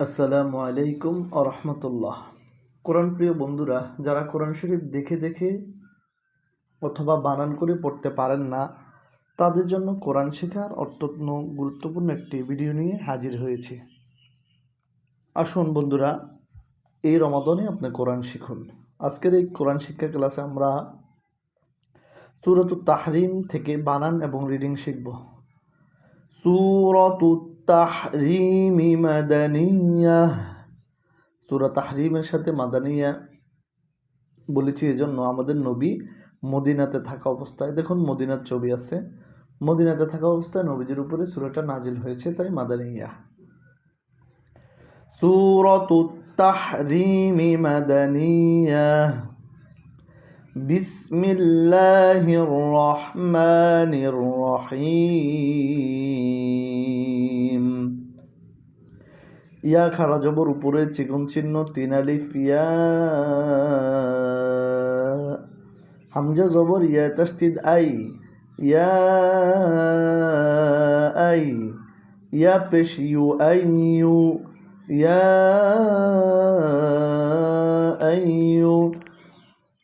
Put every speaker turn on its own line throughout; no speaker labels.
আসসালামু আলাইকুম আরহামতুল্লাহ কোরআন প্রিয় বন্ধুরা, যারা কোরআন শরীফ দেখে দেখে অথবা বানান করে পড়তে পারেন না, তাদের জন্য কোরআন শেখার অত্যন্ত গুরুত্বপূর্ণ একটি ভিডিও নিয়ে হাজির হয়েছে। আসুন বন্ধুরা, এই রমাদনে আপনি কোরআন শিখুন। আজকের এই কোরআন শিক্ষা ক্লাসে আমরা সুরত তাহরিম থেকে বানান এবং রিডিং শিখব। সুরত তাহরিমি মাদানিয়া সুরা তাহরিমের সাথে মাদানিয়া বলেছি এজন্য আমাদের নবী মদিনাতে থাকা অবস্থায় দেখুন মদিনার ছবি আছে মদিনাতে থাকা অবস্থায় নবীজির উপরে সুরাটা নাজিল হয়েছে তাই মাদানিয়া সুরত তাহরিমি মাদানিয়া بسم الله الرحمن الرحيم ইয়া খাড়া জবর উপরে চিকন চিহ্ন, তিন ইয়া হামজা জবর, ইয়া তাস্তিদ আই, ইয়া আই, ইয়া পেশ ইউ আই ইউ, ইয়া আই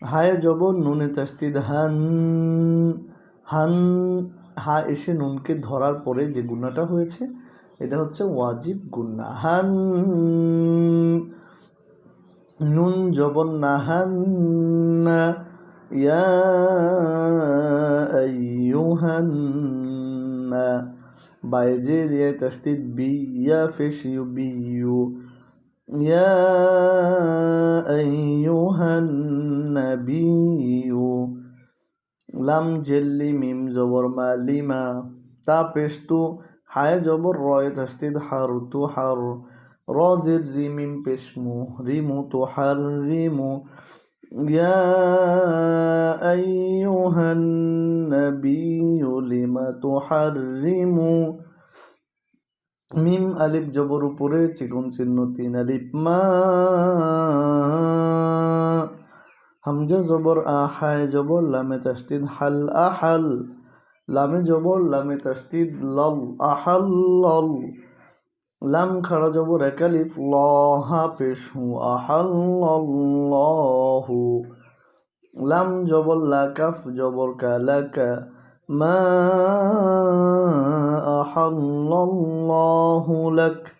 হায় জবর নুনে তাস্তিদ, হান হান, হা এসে নুনকে ধরার পরে যে গুণাটা হয়েছে এটা হচ্ছে ওয়াজিব গুনাহান নুন জবন নাহান। বাইজের ইয়া তাসদিদ বি ইউ। বি, ইউ। লাম জেল্লি মিম জবর মা লিমা। তা পেশ তু হায় জবর রয় তাস্তিদ হারু তু হার রজের রিমিম পেশমু রিমু তু হার রিমু يا أيها النبي لم تحرم মিম আলিফ জবর উপরে চিকন চিহ্ন তিন আলিফ মা হামজা জবর আহায় জবর লামে তাস্তিদ হাল আহাল লামে জবর লামে তাস্তিদ লল আহাল লল লাম খাড়া জবর একালিফ লহা পেশু আহাল লহু লাম জবর লাকাফ জবর কালাকা ما أحل الله لك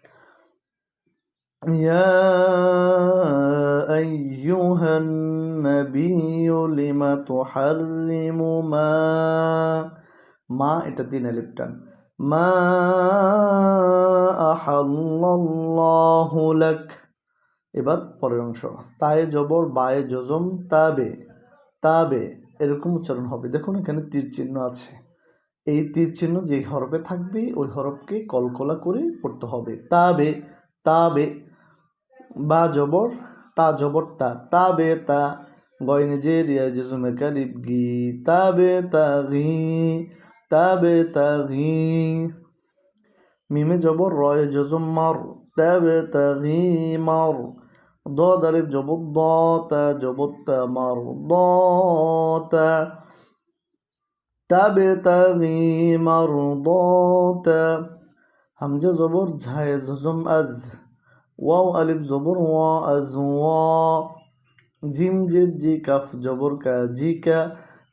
يا أيها النبي لم تحرم ما মা এটা তিন আলিফ টান। মা আহাল্লাল্লাহু লাক। এবার পরের অংশ। তায়ে জবর, বায়ে জজম, তাবে তাবে। এরকম উচ্চারণ হবে। দেখুন, এখানে তীর চিহ্ন আছে। এই তীর চিহ্ন যে হরফে থাকবে, ওই হরফকে কলকলা করে পড়তে হবে। তাবে তাবে। বা জবর, তা জবর, তা। তাবে, তা। গয়নে যে রিয়া জেজুমে কালিব গি তাবে, তা ঘি তাবে তাগি মিমে জবর রয় জজম মর তাবে তাগি মর দ দালিব জবর দ তা জবর তা মর দ তা তাবতাগি মারদাতা হামজা জবর ঝায় জজম আজ ওয়াও আলিফ জবর ওয়া আজ ওয়া জিম জে জি কাফ জবর কা জি কা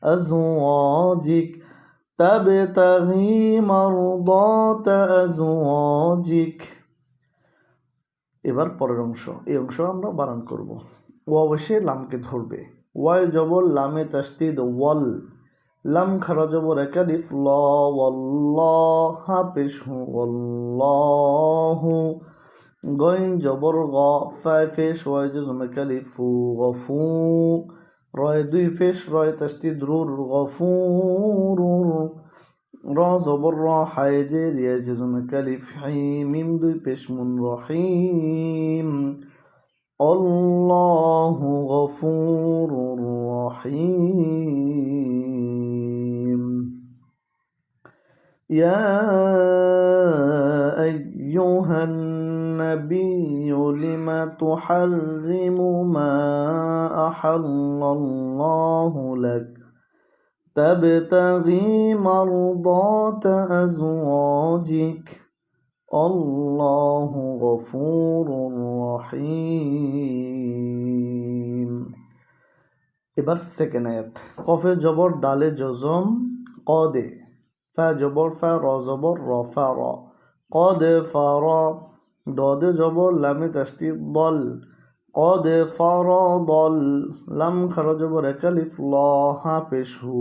আজ ওয়া জিক تبتغي مرضات أزواجك এবার পরের অংশ এই অংশ আমরা বানান করব ও অবশ্যই লামকে ধরবে ওয়াই জবর লামে তাস্তিদ ওয়াল লাম খারা জবর একালিফ ল ওয়াল্লাহ হাফিস হু ওয়াল্লাহু গইন জবর গ ফাই ফেস ওয়াই জজম একালিফ ফু গফু রয় দুই ফেস রয় তাস্তিদ রুর গফুর র জবর র হায় যে রিয়া জজম কালিফ মিম দুই পেশমুন রহিম আল্লাহু গফুরুর রহিম يا أيها النبي لم تحرم ما أحل الله لك تبتغي مرضات أزواجك الله غفور رحيم এবার সেকেন্ড আয়াত কফে জবর দালে জজম কদে ফা জবর ফা র জবর র ফা র কদে ফা র দদে জবর লামে তাস্তি দল কদে ফা র দল লাম খারা জবর একালিফ ল হা পেশ হু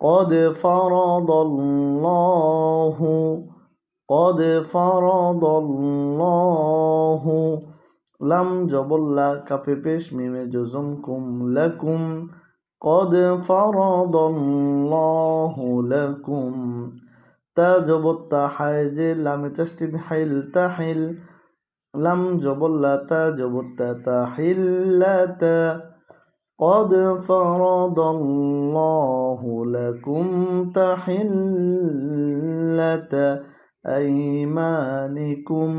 কদে ফা র দল قد فرض الله লাম জবল্লা কাপে পেশ মিমে জজম কুম লাকুম قد فرض الله لكم تجب جبل لم تشتد حيل تحل لم جبل لا تجب جبل تا قد فرض الله لكم تحلة أيمانكم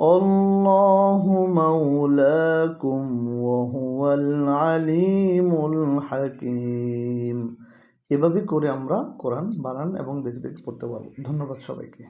الله مولاكم وهو العليم الحكيم. এভাবে করে আমরা কোরআন বানান এবং দেখে দেখে পড়তে পারব। ধন্যবাদ সবাইকে।